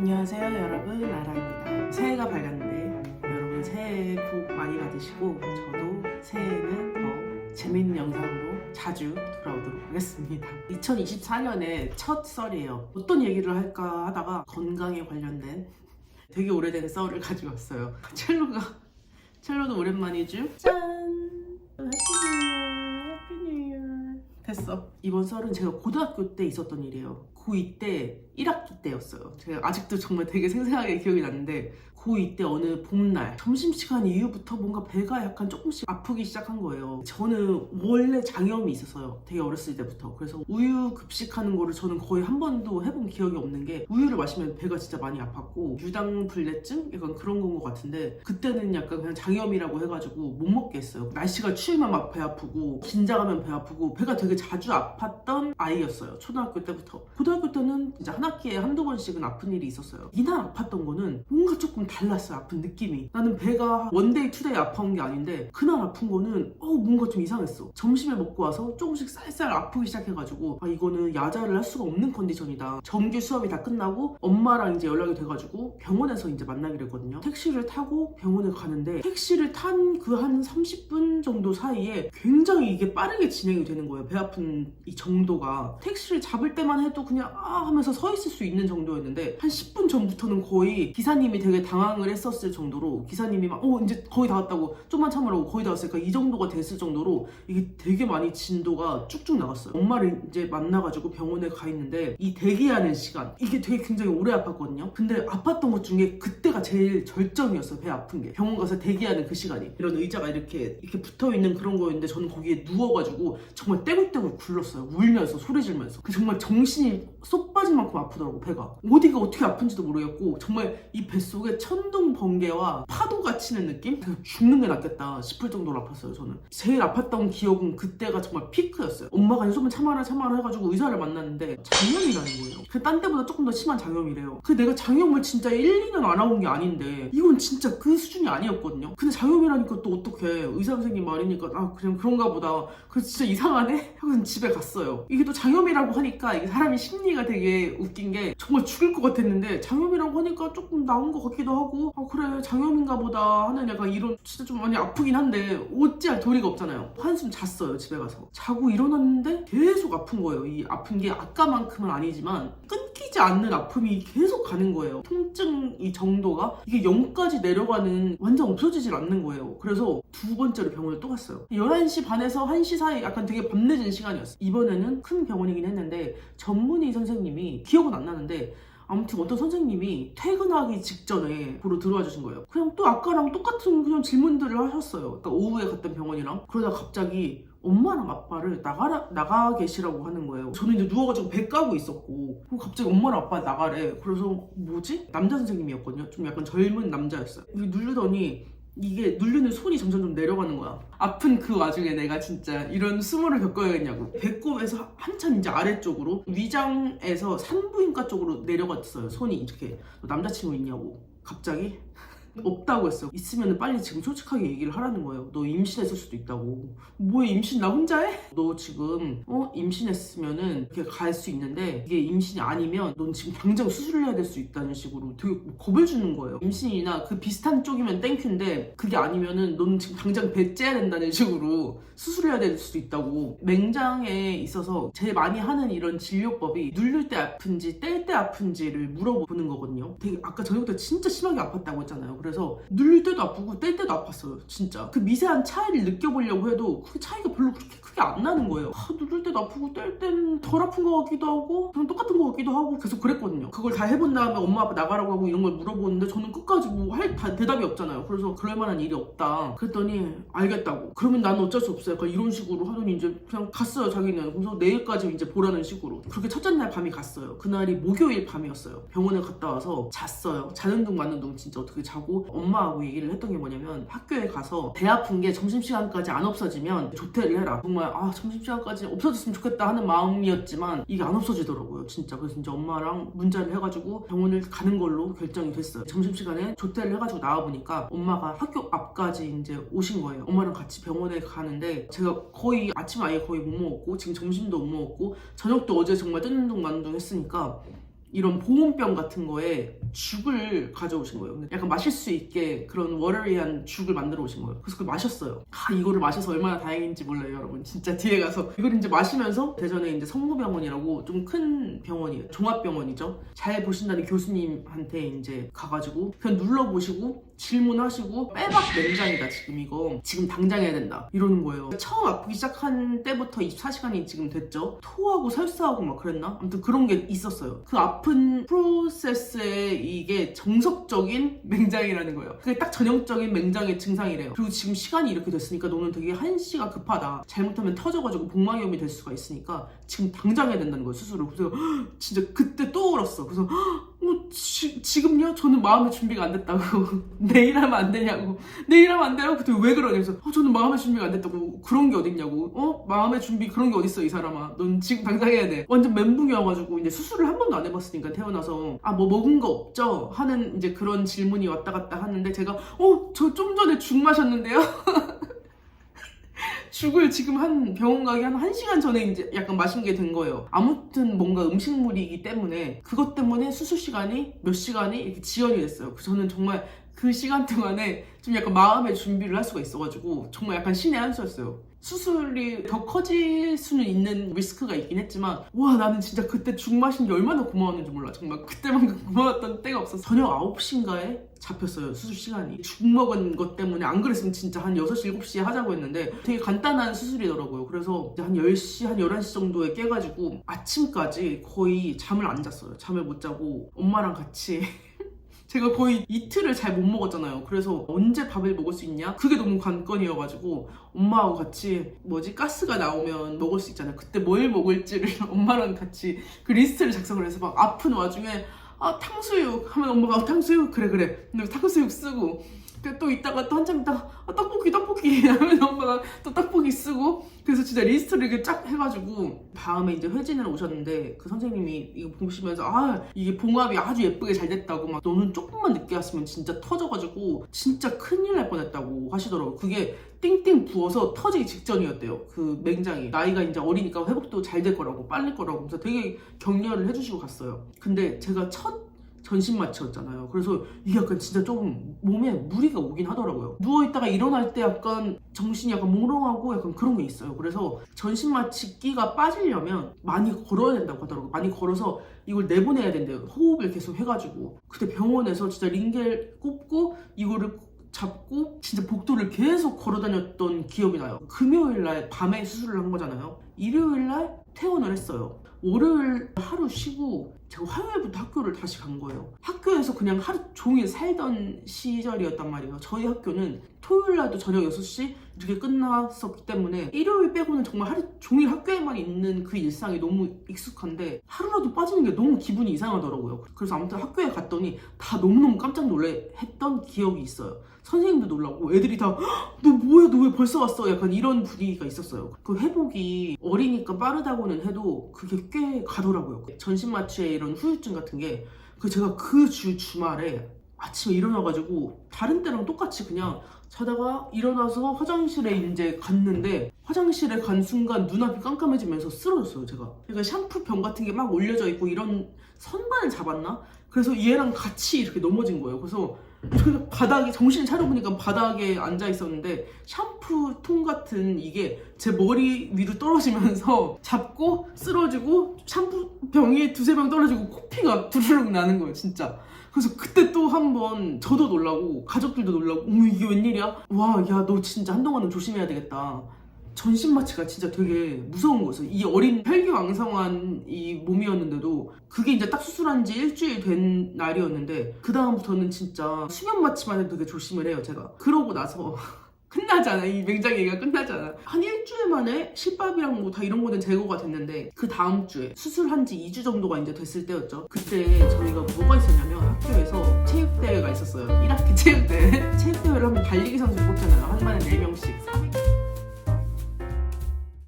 안녕하세요 여러분. 나라입니다. 새해가 밝았는데 여러분 새해 복 많이 받으시고 저도 새해에는 더 재밌는 영상으로 자주 돌아오도록 하겠습니다. 2024년의 첫 썰이에요. 어떤 얘기를 할까 하다가 건강에 관련된 되게 오래된 썰을 가지고 왔어요. 첼로가 첼로도 오랜만이죠? 짠! 해피 뉴 이어 됐어. 이번 설은 제가 고등학교 때 있었던 일이에요. 고2 때 1학기 때였어요. 제가 아직도 정말 되게 생생하게 기억이 나는데 고2 때 어느 봄날 점심시간 이후부터 뭔가 배가 약간 조금씩 아프기 시작한 거예요. 저는 원래 장염이 있었어요. 되게 어렸을 때부터. 그래서 우유 급식하는 거를 저는 거의 한 번도 해본 기억이 없는 게 우유를 마시면 배가 진짜 많이 아팠고 유당불내증? 약간 그런 건 것 같은데 그때는 약간 그냥 장염이라고 해가지고 못 먹게 했어요. 날씨가 추우면 막배 아프고 긴장하면 배 아프고 배가 되게 자주 아팠던 아이였어요. 초등학교 때부터. 학교 때는 진짜 한 학기에 한두 번씩은 아픈 일이 있었어요. 이날 아팠던 거는 뭔가 조금 달랐어요. 아픈 느낌이. 나는 배가 원데이 투데이 아파온 게 아닌데 그날 아픈 거는 어 뭔가 좀 이상했어. 점심에 먹고 와서 조금씩 쌀쌀 아프기 시작해가지고 아 이거는 야자를 할 수가 없는 컨디션이다. 정규 수업이 다 끝나고 엄마랑 이제 연락이 돼가지고 병원에서 이제 만나기로 했거든요. 택시를 타고 병원에 가는데 택시를 탄 그 한 30분 정도 사이에 굉장히 이게 빠르게 진행이 되는 거예요. 배 아픈 이 정도가 택시를 잡을 때만 해도 그냥 아 하면서 서 있을 수 있는 정도였는데 한 10분 전부터는 거의 기사님이 되게 당황을 했었을 정도로 기사님이 막 어 이제 거의 다 왔다고 좀만 참으라고 거의 다 왔으니까 이 정도가 됐을 정도로 이게 되게 많이 진도가 쭉쭉 나갔어요. 엄마를 이제 만나가지고 병원에 가 있는데 이 대기하는 시간 이게 되게 굉장히 오래 아팠거든요. 근데 아팠던 것 중에 그때가 제일 절정이었어요. 배 아픈 게 병원 가서 대기하는 그 시간이 이런 의자가 이렇게 이렇게 붙어 있는 그런 거였는데 저는 거기에 누워가지고 정말 떼굴떼굴 굴렀어요. 울면서 소리 지르면서 그 정말 정신이 쏙 빠질 만큼 아프더라고 배가. 어디가 어떻게 아픈지도 모르겠고 정말 이 뱃속에 천둥 번개와 파도가 치는 느낌? 죽는 게 낫겠다 싶을 정도로 아팠어요 저는. 제일 아팠던 기억은 그때가 정말 피크였어요. 엄마가 조금 참아라 참아라 해가지고 의사를 만났는데 장염이라는 거예요. 그 딴 때보다 조금 더 심한 장염이래요. 그 내가 장염을 진짜 1, 2년 안 해본 게 아닌데 이건 진짜 그 수준이 아니었거든요. 근데 장염이라니까 또 어떡해. 의사 선생님 말이니까 아 그냥 그런가 보다. 그래서 진짜 이상하네? 하고 집에 갔어요. 이게 또 장염이라고 하니까 이게 사람이 심리 가 되게 웃긴 게 정말 죽을 것 같았는데 장염이라고 하니까 조금 나은 것 같기도 하고 아 그래 장염인가 보다 하는 약간 이런 진짜 좀 많이 아프긴 한데 어찌할 도리가 없잖아요. 한숨 잤어요 집에 가서. 자고 일어났는데 계속 아픈 거예요. 이 아픈 게 아까만큼은 아니지만 끊기지 않는 아픔이 계속 가는 거예요. 통증 이 정도가 이게 0까지 내려가는 완전 없어지질 않는 거예요. 그래서 두 번째로 병원을 또 갔어요. 11시 반에서 1시 사이 약간 되게 밤늦은 시간이었어요. 이번에는 큰 병원이긴 했는데 전문의 선생님이 기억은 안 나는데 아무튼 어떤 선생님이 퇴근하기 직전에 보러 들어와 주신 거예요. 그냥 또 아까랑 똑같은 그냥 질문들을 하셨어요. 그러니까 오후에 갔던 병원이랑 그러다 갑자기 엄마랑 아빠를 나가라 나가 계시라고 하는 거예요. 저는 이제 누워가지고 배 까고 있었고 갑자기 엄마랑 아빠 나가래. 그래서 뭐지? 남자 선생님이었거든요. 좀 약간 젊은 남자였어요. 누르더니 이게 누르는 손이 점점 좀 내려가는 거야. 아픈 그 와중에 내가 진짜 이런 수모를 겪어야겠냐고. 배꼽에서 한참 이제 아래쪽으로 위장에서 산부인과 쪽으로 내려갔어요. 손이 이렇게 남자친구 있냐고. 갑자기 없다고 했어요. 있으면 빨리 지금 솔직하게 얘기를 하라는 거예요. 너 임신했을 수도 있다고. 뭐야 임신 나 혼자 해? 너 지금 어 임신했으면은 이렇게 갈 수 있는데 이게 임신이 아니면 넌 지금 당장 수술을 해야 될 수 있다는 식으로 되게 겁을 주는 거예요. 임신이나 그 비슷한 쪽이면 땡큐인데 그게 아니면은 넌 지금 당장 배 째야 된다는 식으로 수술해야 될 수도 있다고. 맹장에 있어서 제일 많이 하는 이런 진료법이 누를 때 아픈지 뗄 때 아픈지를 물어보는 거거든요. 되게 아까 저녁때 진짜 심하게 아팠다고 했잖아요. 그래서 누를 때도 아프고 뗄 때도 아팠어요. 진짜. 그 미세한 차이를 느껴보려고 해도 그 차이가 별로 그렇게 크게 안 나는 거예요. 아, 누를 때도 아프고 뗄 때는 덜 아픈 것 같기도 하고 그냥 똑같은 것 같기도 하고 계속 그랬거든요. 그걸 다 해본 다음에 엄마 아빠 나가라고 하고 이런 걸 물어보는데 저는 끝까지 뭐 할 대답이 없잖아요. 그래서 그럴 만한 일이 없다. 그랬더니 알겠다고. 그러면 나는 어쩔 수 없어요. 약간 이런 식으로 하더니 이제 그냥 갔어요. 자기는. 그래서 내일까지 이제 보라는 식으로. 그렇게 첫째 날 밤이 갔어요. 그날이 목요일 밤이었어요. 병원에 갔다 와서 잤어요. 자는 둥 마는 둥 진짜 어떻게 자고 엄마하고 얘기를 했던 게 뭐냐면 학교에 가서 배 아픈 게 점심시간까지 안 없어지면 조퇴를 해라. 정말 아 점심시간까지 없어졌으면 좋겠다 하는 마음이었지만 이게 안 없어지더라고요. 진짜. 그래서 이제 엄마랑 문자를 해가지고 병원을 가는 걸로 결정이 됐어요. 점심시간에 조퇴를 해가지고 나와보니까 엄마가 학교 앞까지 이제 오신 거예요. 엄마랑 같이 병원에 가는데 제가 거의 아침 아예 거의 못 먹었고 지금 점심도 못 먹었고 저녁도 어제 정말 뜨는 둥 마는 둥 했으니까 이런 보온병 같은 거에 죽을 가져오신 거예요. 약간 마실 수 있게 그런 워터리한 죽을 만들어 오신 거예요. 그래서 그걸 마셨어요. 아, 이거를 마셔서 얼마나 다행인지 몰라요, 여러분. 진짜 뒤에 가서 이걸 이제 마시면서 대전에 이제 성모병원이라고 좀 큰 병원이에요. 종합병원이죠. 잘 보신다는 교수님한테 이제 가가지고 그냥 눌러보시고 질문하시고 빼박 맹장이다 지금 이거 지금 당장 해야 된다 이러는 거예요 처음 아프기 시작한 때부터 24시간이 지금 됐죠 토하고 설사하고 막 그랬나 아무튼 그런 게 있었어요 그 아픈 프로세스에 이게 정석적인 맹장이라는 거예요. 그게 딱 전형적인 맹장의 증상이래요. 그리고 지금 시간이 이렇게 됐으니까 너는 되게 한시가 급하다. 잘못하면 터져가지고 복막염이 될 수가 있으니까 지금 당장 해야 된다는 거예요 수술을 그래서 헉, 진짜 그때 또 울었어. 그래서 어, 지, 지금요? 저는 마음의 준비가 안 됐다고. 내일 하면 안 되냐고. 내일 하면 안 돼요? 그때 왜 그러냐. 그래서, 어, 저는 마음의 준비가 안 됐다고. 그런 게 어딨냐고. 어? 마음의 준비 그런 게 어딨어, 이 사람아. 넌 지금 당장 해야 돼. 완전 멘붕이어가지고, 이제 수술을 한 번도 안 해봤으니까, 태어나서. 아, 뭐 먹은 거 없죠? 하는 이제 그런 질문이 왔다 갔다 하는데, 제가, 어, 저 좀 전에 죽 마셨는데요? 죽을 지금 한 병원 가기 한 1시간 전에 이제 약간 마신 게 된 거예요. 아무튼 뭔가 음식물이기 때문에 그것 때문에 수술 시간이 몇 시간이 이렇게 지연이 됐어요. 저는 정말 그 시간 동안에 좀 약간 마음의 준비를 할 수가 있어가지고 정말 약간 신의 한 수였어요. 수술이 더 커질 수는 있는 리스크가 있긴 했지만 와 나는 진짜 그때 죽 마신 게 얼마나 고마웠는지 몰라. 정말 그때만큼 고마웠던 때가 없어서. 저녁 9시인가에 잡혔어요 수술 시간이. 죽 먹은 것 때문에 안 그랬으면 진짜 한 6시 7시에 하자고 했는데 되게 간단한 수술이더라고요. 그래서 한 10시 한 11시 정도에 깨가지고 아침까지 거의 잠을 안 잤어요. 잠을 못 자고 엄마랑 같이 제가 거의 이틀을 잘 못 먹었잖아요. 그래서 언제 밥을 먹을 수 있냐? 그게 너무 관건이어가지고 엄마하고 같이 뭐지 가스가 나오면 먹을 수 있잖아요. 그때 뭘 먹을지를 엄마랑 같이 그 리스트를 작성을 해서 막 아픈 와중에 아 탕수육 하면 엄마가 아, 탕수육 그래 그래. 근데 탕수육 쓰고 그 또 이따가 또 한참 있다가 아, 떡볶이 떡볶이. 하면 엄마가 또 떡볶이 쓰고 그래서 진짜 리스트를 이렇게 쫙 해가지고 다음에 이제 회진을 오셨는데 그 선생님이 이거 보시면서 아 이게 봉합이 아주 예쁘게 잘 됐다고 막 너는 조금만 늦게 왔으면 진짜 터져가지고 진짜 큰일 날 뻔했다고 하시더라고요. 그게 띵띵 부어서 터지기 직전이었대요. 그 맹장이. 나이가 이제 어리니까 회복도 잘 될 거라고 빨릴 거라고. 그래서 되게 격려를 해주시고 갔어요. 근데 제가 첫 전신 마취였잖아요. 그래서 이게 약간 진짜 조금 몸에 무리가 오긴 하더라고요. 누워있다가 일어날 때 약간 정신이 약간 몽롱하고 약간 그런 게 있어요. 그래서 전신 마취기가 빠지려면 많이 걸어야 된다고 하더라고요. 많이 걸어서 이걸 내보내야 된대요. 호흡을 계속 해가지고. 그때 병원에서 진짜 링겔 꼽고 이거를 잡고 진짜 복도를 계속 걸어 다녔던 기억이 나요. 금요일 날 밤에 수술을 한 거잖아요. 일요일 날 퇴원을 했어요. 월요일 하루 쉬고 제가 화요일부터 학교를 다시 간 거예요. 학교에서 그냥 하루 종일 살던 시절이었단 말이에요. 저희 학교는 토요일 날도 저녁 6시 이렇게 끝났었기 때문에 일요일 빼고는 정말 하루 종일 학교에만 있는 그 일상이 너무 익숙한데 하루라도 빠지는 게 너무 기분이 이상하더라고요. 그래서 아무튼 학교에 갔더니 다 너무너무 깜짝 놀래 했던 기억이 있어요. 선생님도 놀라고 애들이 다 너 뭐야? 너 왜 벌써 왔어? 약간 이런 분위기가 있었어요. 그 회복이 어리니까 빠르다고는 해도 그게 꽤 가더라고요. 전신 마취의 이런 후유증 같은 게 그 제가 그 주 주말에 아침에 일어나가지고 다른 때랑 똑같이 그냥 자다가 일어나서 화장실에 이제 갔는데 화장실에 간 순간 눈앞이 깜깜해지면서 쓰러졌어요 제가. 그러니까 샴푸 병 같은 게 막 올려져 있고 이런 선반을 잡았나? 그래서 얘랑 같이 이렇게 넘어진 거예요. 그래서 그 바닥에 정신 차려보니까 바닥에 앉아 있었는데 샴푸통 같은 이게 제 머리 위로 떨어지면서 잡고 쓰러지고 샴푸 병이 두세 병 떨어지고 코피가 부르륵 나는 거예요 진짜. 그래서 그때 또 한 번 저도 놀라고 가족들도 놀라고 어머 이게 웬일이야? 와 야 너 진짜 한동안은 조심해야 되겠다 전신 마취가 진짜 되게 무서운 거였어요. 이 어린 혈기왕성한 이 몸이었는데도 그게 이제 딱 수술한 지 일주일 된 날이었는데 그 다음부터는 진짜 수면 마취만 해도 되게 조심을 해요 제가. 그러고 나서 끝나잖아 이 맹장 얘기가 끝나잖아 한 일주일 만에 실밥이랑 뭐 다 이런 거는 제거가 됐는데 그 다음 주에 수술한 지 2주 정도가 이제 됐을 때였죠. 그때 저희가 뭐가 있었냐면 학교에서 체육대회가 있었어요. 1학기 체육대회. 체육대회를 하면 달리기 선수를 뽑잖아요. 한 반에 4명씩. 400